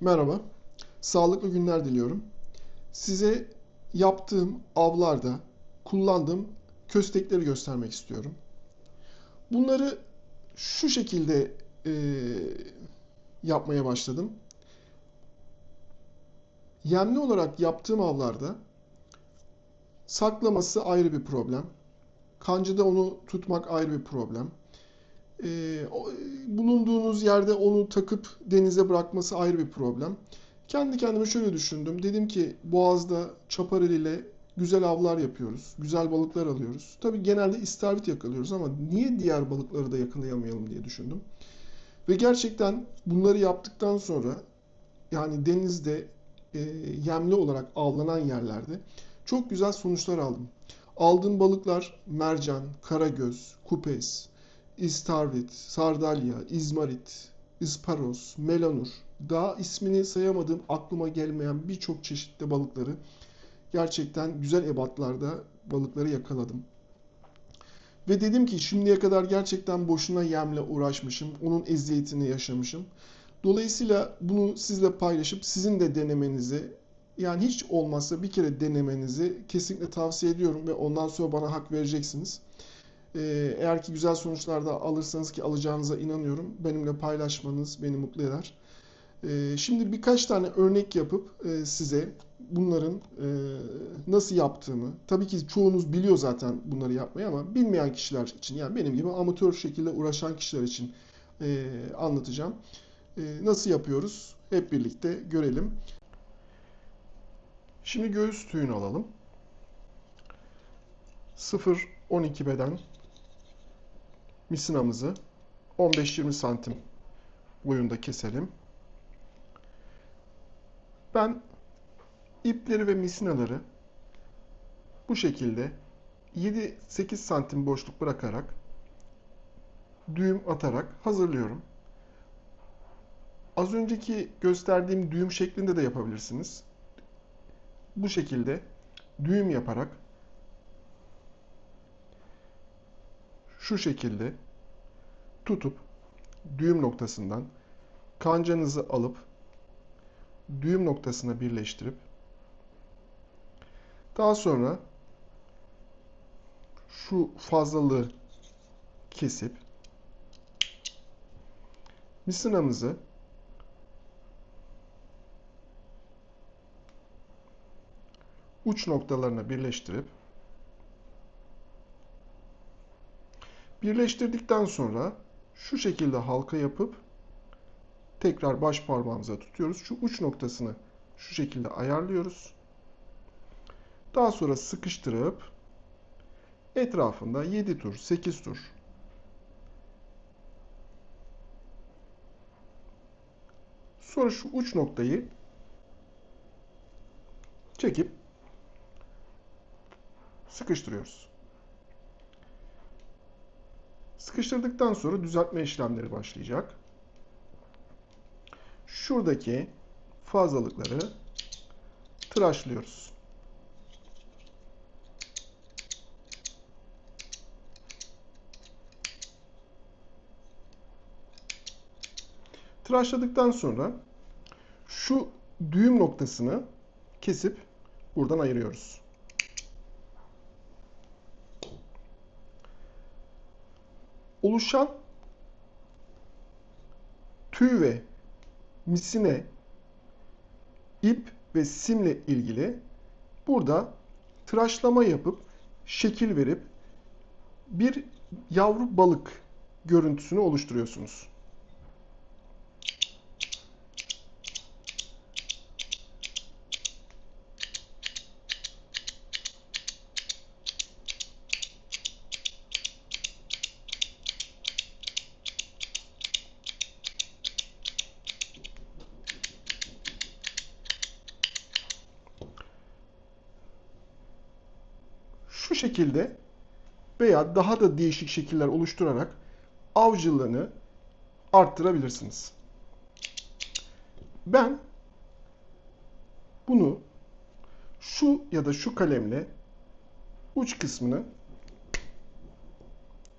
Merhaba, sağlıklı günler diliyorum. Size yaptığım avlarda kullandığım köstekleri göstermek istiyorum. Bunları şu şekilde e, yapmaya başladım. Yemli olarak yaptığım avlarda saklaması ayrı bir problem. Kancada onu tutmak ayrı bir problem. O- bulunduğunuz yerde onu takıp denize bırakması ayrı bir problem. Kendi kendime şöyle düşündüm. Dedim ki Boğaz'da çaparel ile güzel avlar yapıyoruz. Güzel balıklar alıyoruz. Tabii genelde istavrit yakalıyoruz ama niye diğer balıkları da yakalayamayalım diye düşündüm. Ve gerçekten bunları yaptıktan sonra yani denizde e, yemli olarak avlanan yerlerde çok güzel sonuçlar aldım. Aldığım balıklar mercan, karagöz, kupes, İstavrit, sardalya, izmarit, isparos, melanur, daha ismini sayamadığım aklıma gelmeyen birçok çeşitli balıkları gerçekten güzel ebatlarda balıkları yakaladım. Ve dedim ki şimdiye kadar gerçekten boşuna yemle uğraşmışım, onun eziyetini yaşamışım. Dolayısıyla bunu sizle paylaşıp sizin de denemenizi, yani hiç olmazsa bir kere denemenizi kesinlikle tavsiye ediyorum ve ondan sonra bana hak vereceksiniz. Ee, Eğer ki güzel sonuçlar da alırsanız ki alacağınıza inanıyorum. Benimle paylaşmanız beni mutlu eder. Ee, Şimdi birkaç tane örnek yapıp e, size bunların e, nasıl yaptığımı, tabii ki çoğunuz biliyor zaten bunları yapmayı ama bilmeyen kişiler için yani benim gibi amatör şekilde uğraşan kişiler için e, anlatacağım. Nasıl yapıyoruz? Hep birlikte görelim. Şimdi göğüs tüyünü alalım. 0-12 beden misinamızı 15-20 santim boyunda keselim. Ben ipleri ve misinaları bu şekilde 7-8 santim boşluk bırakarak düğüm atarak hazırlıyorum. Az önceki gösterdiğim düğüm şeklinde de yapabilirsiniz. Bu şekilde düğüm yaparak şu şekilde tutup düğüm noktasından kancanızı alıp düğüm noktasına birleştirip daha sonra şu fazlalığı kesip misinamızı uç noktalarına birleştirip Birleştirdikten sonra şu şekilde halka yapıp tekrar baş parmağımıza tutuyoruz. Şu uç noktasını şu şekilde ayarlıyoruz. Daha sonra sıkıştırıp etrafında 7 tur, 8 tur Sonra şu uç noktayı çekip sıkıştırıyoruz. Sıkıştırdıktan sonra düzeltme işlemleri başlayacak. Şuradaki fazlalıkları tıraşlıyoruz. Tıraşladıktan sonra şu düğüm noktasını kesip buradan ayırıyoruz. Oluşan tüy ve misine, ip ve simle ilgili burada tıraşlama yapıp şekil verip bir yavru balık görüntüsünü oluşturuyorsunuz. şu şekilde veya daha da değişik şekiller oluşturarak avcılığını arttırabilirsiniz. Ben bunu şu ya da şu kalemle uç kısmını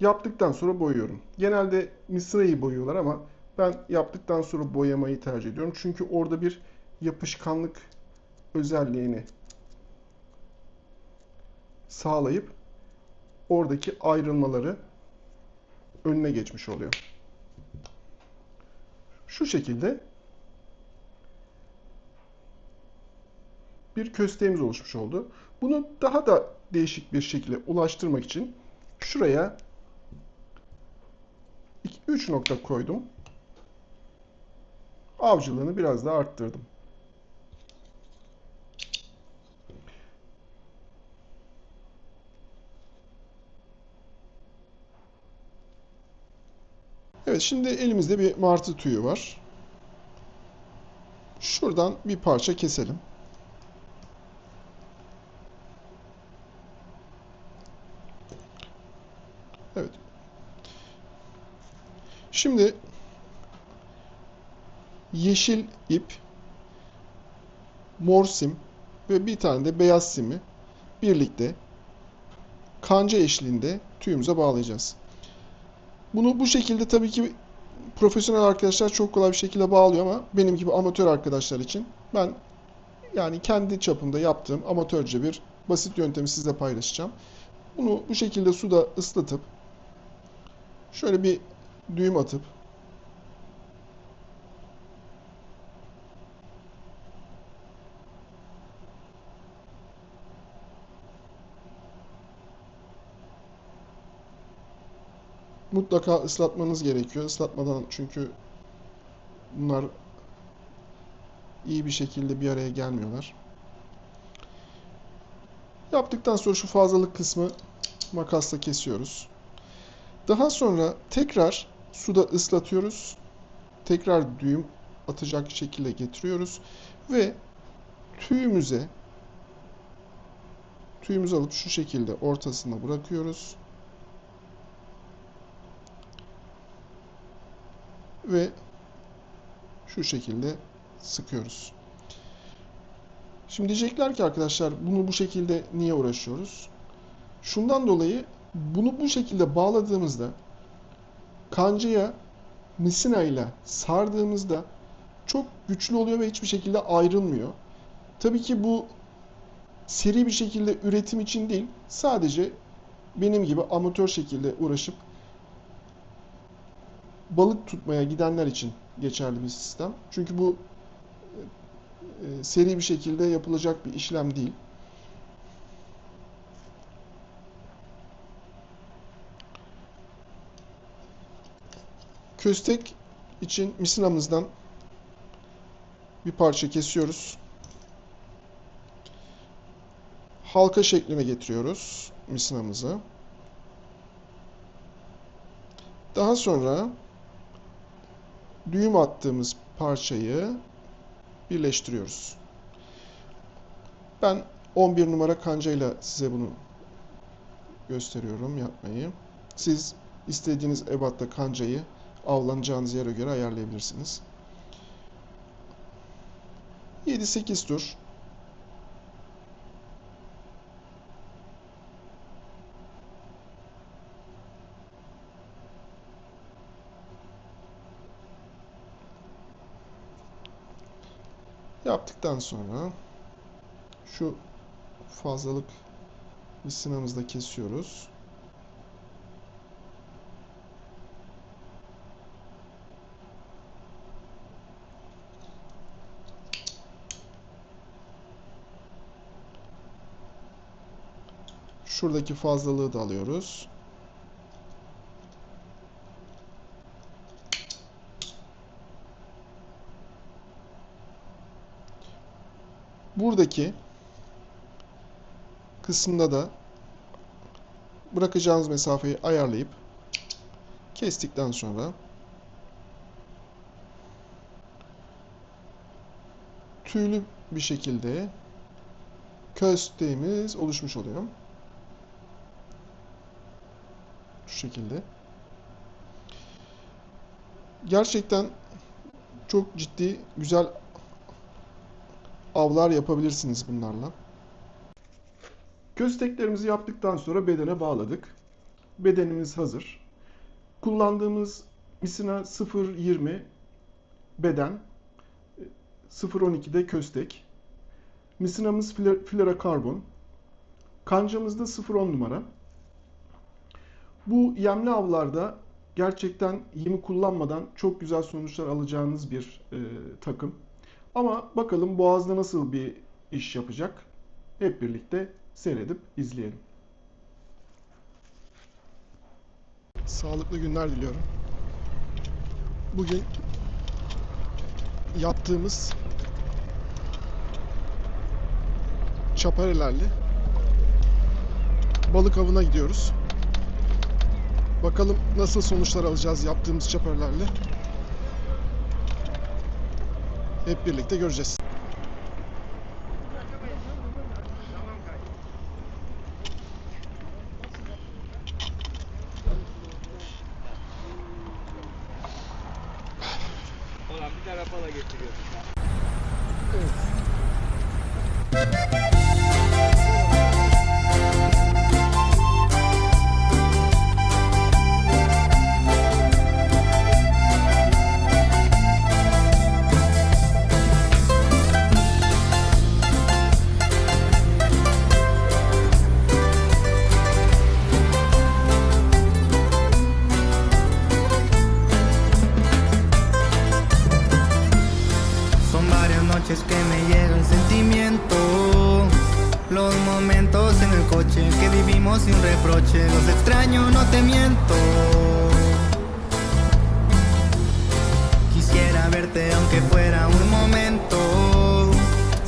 yaptıktan sonra boyuyorum. Genelde mısrayı boyuyorlar ama Ben yaptıktan sonra boyamayı tercih ediyorum. Çünkü orada bir yapışkanlık özelliğini sağlayıp oradaki ayrılmaları önüne geçmiş oluyor. Şu şekilde bir kösteğimiz oluşmuş oldu. Bunu daha da değişik bir şekilde ulaştırmak için şuraya 3 nokta koydum. Avcılığını biraz daha arttırdım. Evet şimdi elimizde bir martı tüyü var. Şuradan bir parça keselim. Evet. Şimdi yeşil ip, mor sim ve bir tane de beyaz simi birlikte kanca eşliğinde tüyümüze bağlayacağız. Bunu bu şekilde tabii ki profesyonel arkadaşlar çok kolay bir şekilde bağlıyor ama benim gibi amatör arkadaşlar için ben yani kendi çapımda yaptığım amatörce bir basit yöntemi size paylaşacağım. Bunu bu şekilde suda ıslatıp şöyle bir düğüm atıp mutlaka ıslatmanız gerekiyor. Islatmadan çünkü bunlar iyi bir şekilde bir araya gelmiyorlar. Yaptıktan sonra şu fazlalık kısmı makasla kesiyoruz. Daha sonra tekrar suda ıslatıyoruz. Tekrar düğüm atacak şekilde getiriyoruz ve tüyümüze tüyümüzü alıp şu şekilde ortasına bırakıyoruz. Ve şu şekilde sıkıyoruz. Şimdi diyecekler ki arkadaşlar bunu bu şekilde niye uğraşıyoruz? Şundan dolayı bunu bu şekilde bağladığımızda kancaya misina ile sardığımızda çok güçlü oluyor ve hiçbir şekilde ayrılmıyor. Tabii ki bu seri bir şekilde üretim için değil, sadece benim gibi amatör şekilde uğraşıp balık tutmaya gidenler için geçerli bir sistem. Çünkü bu e, seri bir şekilde yapılacak bir işlem değil. Köstek için misinamızdan bir parça kesiyoruz. Halka şekline getiriyoruz misinamızı. Daha sonra düğüm attığımız parçayı birleştiriyoruz. Ben 11 numara kancayla size bunu gösteriyorum yapmayı. Siz istediğiniz ebatta kancayı avlanacağınız yere göre ayarlayabilirsiniz. 7-8 tur Yaptıktan sonra şu fazlalık misinamızda kesiyoruz. Şuradaki fazlalığı da alıyoruz. Buradaki kısımda da bırakacağınız mesafeyi ayarlayıp kestikten sonra tüylü bir şekilde kösteğimiz oluşmuş oluyor. Şu şekilde. Gerçekten çok ciddi, güzel avlar yapabilirsiniz bunlarla. Kösteklerimizi yaptıktan sonra bedene bağladık. Bedenimiz hazır. Kullandığımız Misina 0.20 beden, 0.12'de köstek. Misinamız fler- fluorokarbon. Kancamızda 0.10 numara. Bu yemli avlarda gerçekten yemi kullanmadan çok güzel sonuçlar alacağınız bir e, takım. Ama bakalım boğazda nasıl bir iş yapacak? Hep birlikte seyredip izleyelim. Sağlıklı günler diliyorum. Bugün yaptığımız çaparelerle balık avına gidiyoruz. Bakalım nasıl sonuçlar alacağız yaptığımız çaparelerle. Hep birlikte göreceğiz.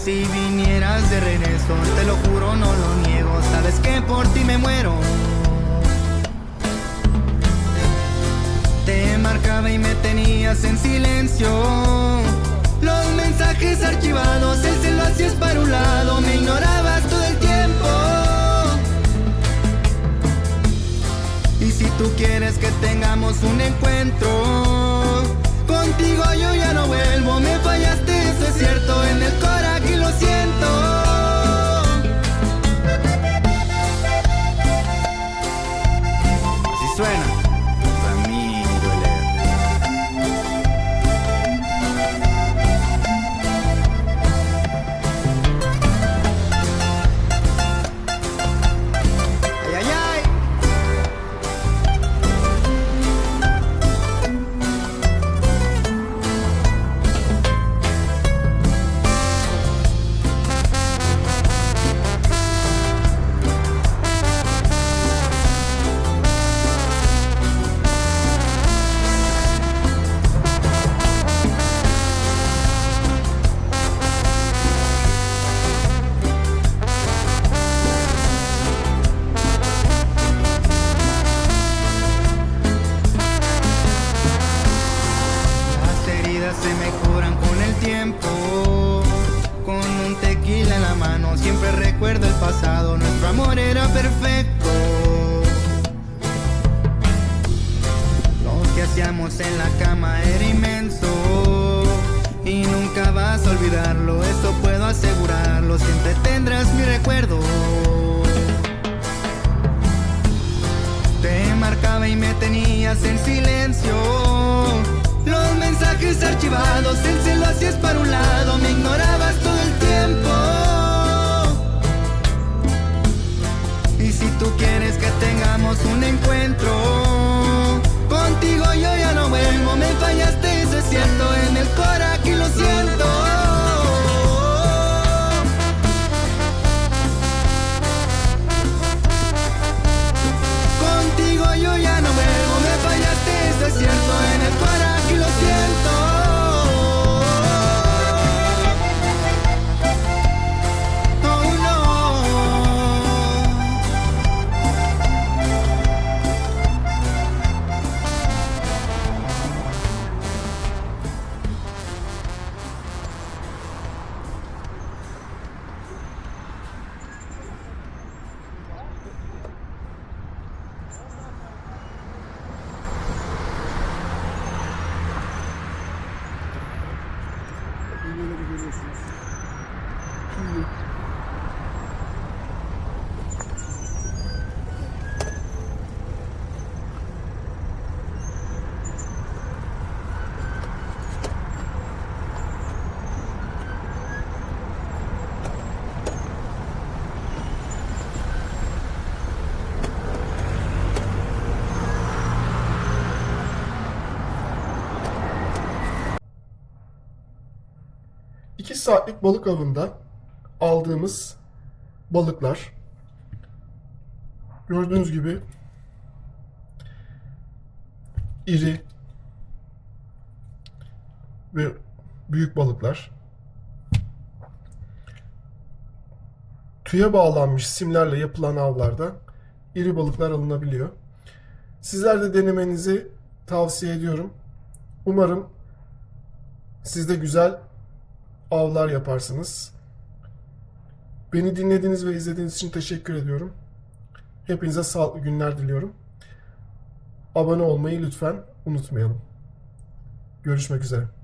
Si vinieras de regreso, te lo juro, no lo niego. Sabes que por ti me muero. Te marcaba y me tenías en silencio. Los mensajes archivados, el celo hacías para un lado, me ignorabas todo el tiempo. Y si tú quieres que tengamos un encuentro, contigo yo ya no vuelvo, me fallaste, eso es cierto, en el cora better fans. 2 saatlik balık avında aldığımız balıklar gördüğünüz gibi iri ve büyük balıklar. Tüye bağlanmış simlerle yapılan avlarda iri balıklar alınabiliyor. Sizler de denemenizi tavsiye ediyorum. Umarım siz de güzel avlar yaparsınız. Beni dinlediğiniz ve izlediğiniz için teşekkür ediyorum. Hepinize sağlıklı günler diliyorum. Abone olmayı lütfen unutmayalım. Görüşmek üzere.